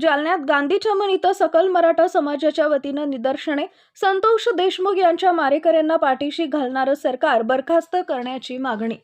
जालन्यात गांधी चमन इथं सकल मराठा समाजाच्या वतीनं निदर्शने संतोष देशमुख यांच्या मारेकऱ्यांना पाठीशी घालणारं सरकार बरखास्त करण्याची मागणी.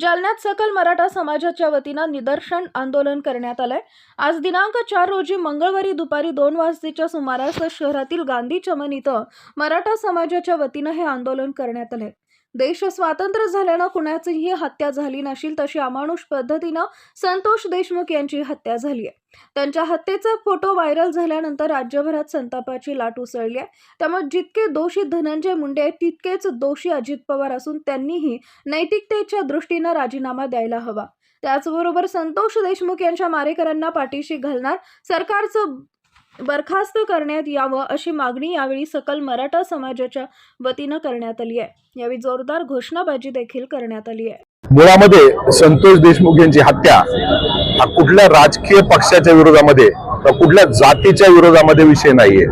जालन्यात सकल मराठा समाजाच्या वतीनं निदर्शन आंदोलन करण्यात आलंय. आज दिनांक चार रोजी मंगळवारी दुपारी दोन वाजतेच्या सुमारास शहरातील गांधी चमन इथं मराठा समाजाच्या वतीनं हे आंदोलन करण्यात आलंय. देश स्वातंत्र्य झाल्यानं कुणाचीही हत्या झाली नशील तशी अमानुष पद्धतीनं संतोष देशमुख यांची हत्या झाली आहे. त्यांच्या हत्येचा फोटो व्हायरल झाल्यानंतर राज्यभरात संतापाची लाट उसळली आहे. त्यामुळे जितके दोषी धनंजय मुंडे आहेत तितकेच दोषी अजित पवार असून त्यांनीही नैतिकतेच्या दृष्टीनं राजीनामा द्यायला हवा. त्याचबरोबर संतोष देशमुख यांच्या मारेकरांना पाठीशी घालणार सरकारचं बरखास्त करण्यात यावं अशी मागणी यावेळी सकल मराठा समाजाच्या वतीनं करण्यात आली आहे. यावेळी जोरदार घोषणाबाजी देखील करण्यात आली आहे. मुळामध्ये संतोष देशमुख यांची हत्या हा कुठल्या राजकीय पक्षाच्या विरोधामध्ये किंवा कुठल्या जातीच्या विरोधामध्ये विषय नाहीये.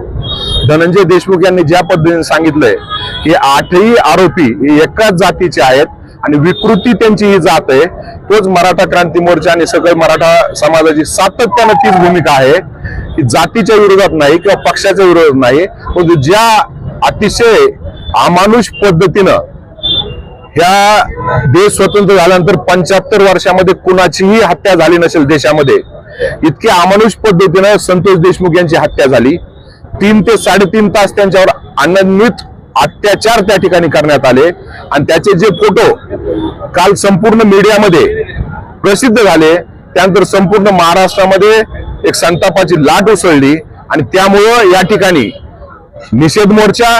धनंजय देशमुख यांनी ज्या पद्धतीने सांगितलंय की आठही आरोपी एकाच जातीचे आहेत आणि विकृती त्यांची ही जात आहे तोच मराठा क्रांती मोर्चा आणि सगळे मराठा समाजाची सातत्यानं तीच भूमिका आहे. जातीच्या विरोधात नाही किंवा पक्षाच्या विरोधात नाही परंतु ज्या अतिशय अमानुष पद्धतीनं ह्या देश स्वतंत्र झाल्यानंतर पंच्याहत्तर वर्षामध्ये कुणाचीही हत्या झाली नसेल देशामध्ये इतक्या अमानुष पद्धतीनं संतोष देशमुख यांची हत्या झाली. तीन ते साडेतीन तास त्यांच्यावर अनन्वित अत्याचार त्या ठिकाणी करण्यात आले. आणि त्याचे जे फोटो काल संपूर्ण मीडियामध्ये प्रसिद्ध झाले त्यानंतर संपूर्ण महाराष्ट्रामध्ये एक संतापाची लाट उसळली आणि त्यामुळं या ठिकाणी निषेध मोर्चा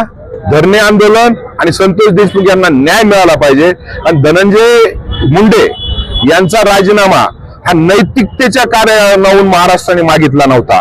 धरणे आंदोलन आणि संतोष देशमुख यांना न्याय मिळाला पाहिजे. आणि धनंजय मुंडे यांचा राजीनामा हा नैतिकतेच्या कारणावरून महाराष्ट्राने मागितला नव्हता.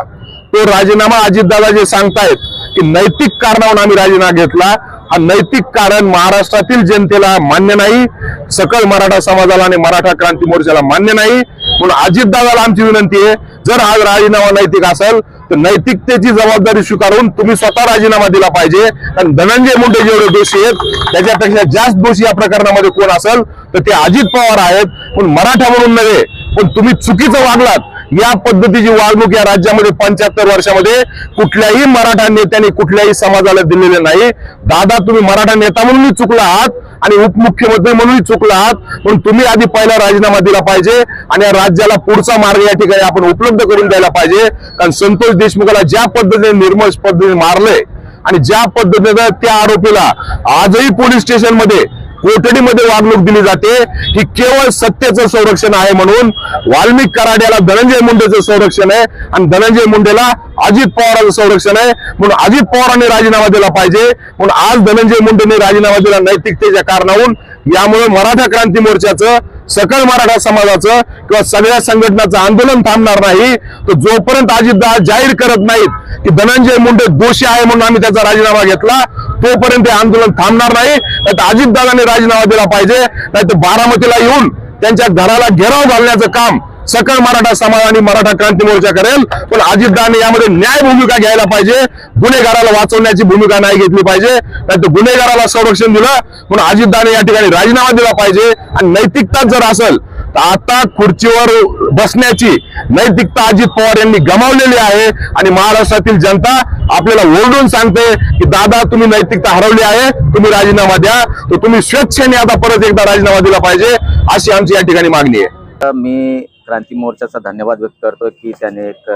तो राजीनामा अजितदादा जे सांगतायत की नैतिक कारणावरून आम्ही राजीनामा घेतला. हा नैतिक कारण महाराष्ट्रातील जनतेला मान्य नाही. सकल मराठा समाजाला आणि मराठा क्रांती मोर्चाला मान्य नाही. म्हणून अजितदादाला आमची विनंती आहे जर आज राजीनामा नैतिक असेल तर नैतिकतेची जबाबदारी स्वीकारून तुम्ही स्वतः राजीनामा दिला पाहिजे. कारण धनंजय मुंडे जेवढे दोषी आहेत त्याच्यापेक्षा जास्त दोषी या प्रकरणामध्ये कोण असेल तर ते अजित पवार आहेत. पण मराठा म्हणून नव्हे पण तुम्ही चुकीचं वागलात. या पद्धतीची वागणूक या राज्यामध्ये पंच्याहत्तर वर्षामध्ये कुठल्याही मराठा नेत्याने कुठल्याही समाजाला दिलेले नाही. दादा तुम्ही मराठा नेता म्हणूनही चुकला आहात आणि उपमुख्यमंत्री म्हणूनही चुकला आहात. म्हणून तुम्ही आधी पहिला राजीनामा दिला पाहिजे आणि या राज्याला पुढचा मार्ग या ठिकाणी आपण उपलब्ध करून द्यायला पाहिजे. कारण संतोष देशमुखला ज्या पद्धतीने निर्मळ पद्धतीने मारलंय आणि ज्या पद्धतीने त्या आरोपीला आजही पोलीस स्टेशनमध्ये कोठडीमध्ये वागणूक दिली जाते ही केवळ सत्तेचं संरक्षण आहे म्हणून वाल्मिक कराड्याला धनंजय मुंडेचं संरक्षण आहे आणि धनंजय मुंडेला अजित पवारांचं संरक्षण आहे. म्हणून अजित पवारांनी राजीनामा दिला पाहिजे. म्हणून आज धनंजय मुंडेने राजीनामा दिला नैतिकतेच्या कारणावरून. यामुळे मराठा क्रांती मोर्चाचं सकल मराठा समाजाचं किंवा सगळ्या संघटनाचं आंदोलन थांबणार नाही. तर जोपर्यंत अजितदा जाहीर करत नाहीत की धनंजय मुंडे दोषी आहे म्हणून आम्ही त्याचा राजीनामा घेतला तोपर्यंत हे आंदोलन थांबणार नाही. नाहीतर अजितदादांनी राजीनामा दिला पाहिजे. नाहीतर बारामतीला येऊन त्यांच्या घराला घेराव घालण्याचं काम सकल मराठा समाज आणि मराठा क्रांती मोर्चा करेल. पण अजितदाने यामध्ये न्याय भूमिका घ्यायला पाहिजे. गुन्हेगाराला वाचवण्याची भूमिका नाही घेतली पाहिजे. नाहीतर गुन्हेगाराला संरक्षण दिलं म्हणून अजितदादांनी या ठिकाणी राजीनामा दिला पाहिजे. आणि नैतिकता जर असेल तर आता खुर्चीवर बसण्याची नैतिकता अजित पवार यांनी गमावलेली आहे. आणि महाराष्ट्रातील जनता आपल्याला ओरडून सांगते की दादा तुम्ही नैतिकता हरवली आहे तुम्ही राजीनामा द्या. तर तुम्ही स्वेच्छेने आता परत एकदा राजीनामा दिला पाहिजे अशी आमची या ठिकाणी मागणी आहे. तर मी क्रांती मोर्चाचा धन्यवाद व्यक्त करतो की त्याने एक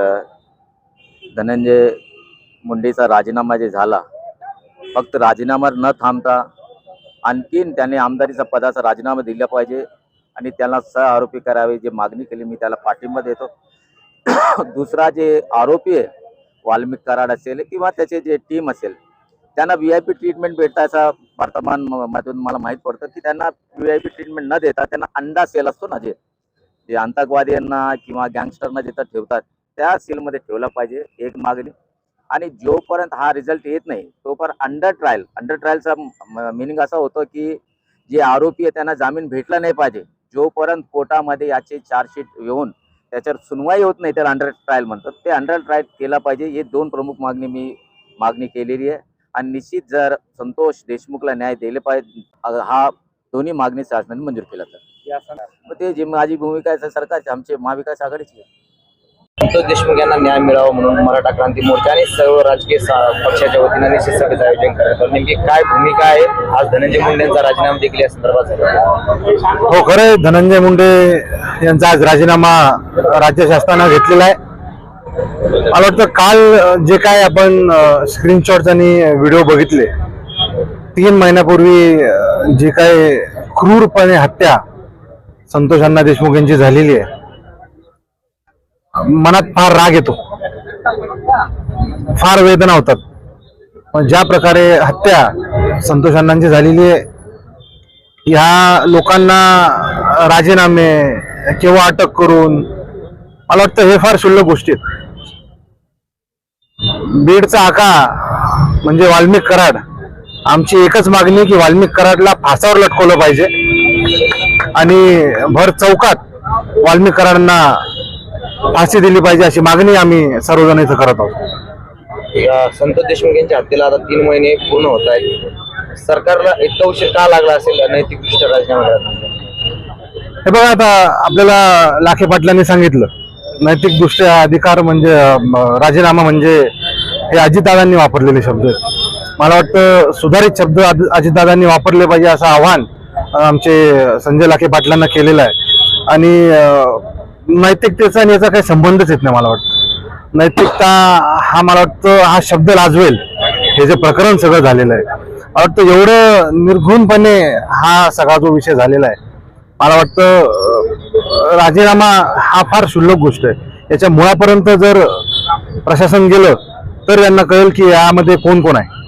धनंजय मुंडेचा राजीनामा जे झाला फक्त राजीनामा न थांबता आणखीन त्याने आमदारीचा पदाचा राजीनामा दिला पाहिजे आणि त्याला सह आरोपी करावे जे मागणी केली मी त्याला पाठिंबा देतो. दुसरा जे आरोपी आहे वाल्मिक कराड असेल किंवा त्याचे जे टीम असेल त्यांना व्ही आय पी ट्रीटमेंट भेटताचा वर्तमान म- मधून मला माहीत पडतं की त्यांना व्ही आय पी ट्रीटमेंट न देता त्यांना अंडा सेल असतो ना जे. जे आतंकवाद्यांना किंवा गँगस्टरना जिथं ठेवतात त्या सेलमध्ये ठेवलं पाहिजे एक मागणी. आणि जोपर्यंत हा रिझल्ट येत नाही तोपर्यंत अंडर ट्रायल अंडर ट्रायलचा मिनिंग असा होतं की जे आरोपी आहे त्यांना जामीन भेटला नाही पाहिजे. जोपर्यंत कोर्टामध्ये याची चार्जशीट येऊन त्याच्यावर सुनवाई होत नाही तर अंडर ट्रायल म्हणतात ते अंडर ट्रायल केला पाहिजे. हे दोन प्रमुख मागणी मी मागणी केलेली आहे. आणि निश्चित जर संतोष देशमुखला न्याय दिले पाहिजे हा दोन्ही मागणी शासनाने मंजूर केला तर. मग ते जी माझी भूमिका आहे सरकारची आमचे महाविकास आघाडीची. संतोष देशमुख यांना न्याय मिळावा म्हणून मराठा क्रांती मोर्चा आणि सर्व राजकीय पक्षाच्या वतीनं निश्चित सभेचं आयोजन करण्यात आलं. नेमकी काय भूमिका आहे? आज धनंजय मुंडे यांचा राजीनामा देखील या संदर्भात हो खरं धनंजय मुंडे यांचा आज राजीनामा राज्य शासनानं घेतलेला आहे. मला वाटतं काल जे काय आपण स्क्रीनशॉट्स आणि व्हिडिओ बघितले तीन महिन्यापूर्वी जे जी काय क्रूरपणे हत्या संतोष अण्णा देशमुख यांची झालेली आहे. मनात फार राग येतो. फार वेदना होतात. पण ज्या प्रकारे हत्या संतोष अण्णांची झालेली आहे ह्या लोकांना राजीनामे किंवा अटक करून मला वाटतं हे फार क्षुल्लक गोष्टी आहेत. बीडचा आका म्हणजे वाल्मिक कराड आमची एकच मागणी की वाल्मिक कराडला फासावर लटकवलं पाहिजे. आणि भर चौकात वाल्मिक कराडांना फाशी दिली पाहिजे अशी मागणी आम्ही सर्वजण इथं करत आहोत. या संतोष देशमुख यांच्या हत्येला आता तीन महिने पूर्ण होत आहेत. सरकारला इतका उशीर का लागला असेल नैतिकदृष्ट्या राजीनामा हे बघा आता आपल्याला लाखे पाटलांनी सांगितलं. नैतिक दृष्ट्या अधिकार म्हणजे अं, राजीनामा म्हणजे हे अजितदादांनी वापरलेले शब्द आहेत. मला वाटतं सुधारित शब्द अज- अजितदादांनी वापरले पाहिजे असं आव्हान अं, आमचे संजय लाखे पाटलांना केलेलं आहे. आणि अं, नैतिकतेचा आणि याचा काही संबंधच येत नाही मला वाटतं. नैतिकता हा मला वाटतं हा शब्द लाजवेल. हे जे प्रकरण सगळं झालेलं आहे. मला वाटतं एवढं निर्घुणपणे हा सगळा जो विषय झालेला आहे मला वाटतं राजीनामा हा फार क्षुल्लक गोष्ट आहे. याच्या मुळापर्यंत जर प्रशासन गेलं तर यांना कळेल की यामध्ये कोण कोण आहे.